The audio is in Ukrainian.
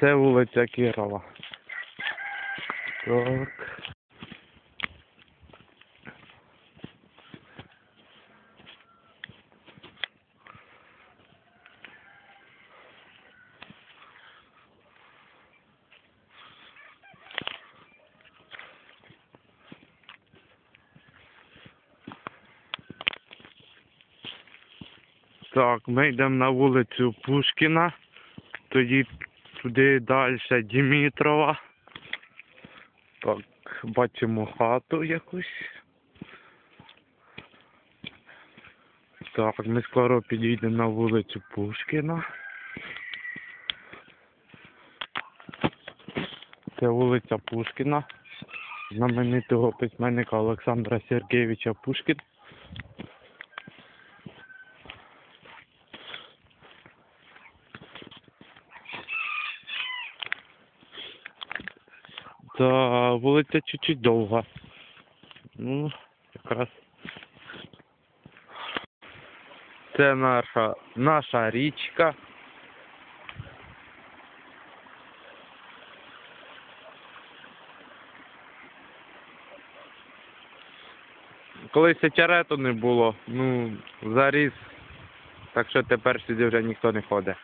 Це вулиця Кірова. Так. Так, ми йдемо на вулицю Пушкіна, тоді туди далі Дімітрова. Так, бачимо хату якусь. Так, ми скоро підійдемо на вулицю Пушкіна. Це вулиця Пушкіна, знаменитого письменника Олександра Сергійовича Пушкіна. Та вулиця чуть-чуть довга. Ну, якраз. Це наша, наша річка. Колись очерету не було, ну, заріс. Так що тепер сюди вже ніхто не ходить.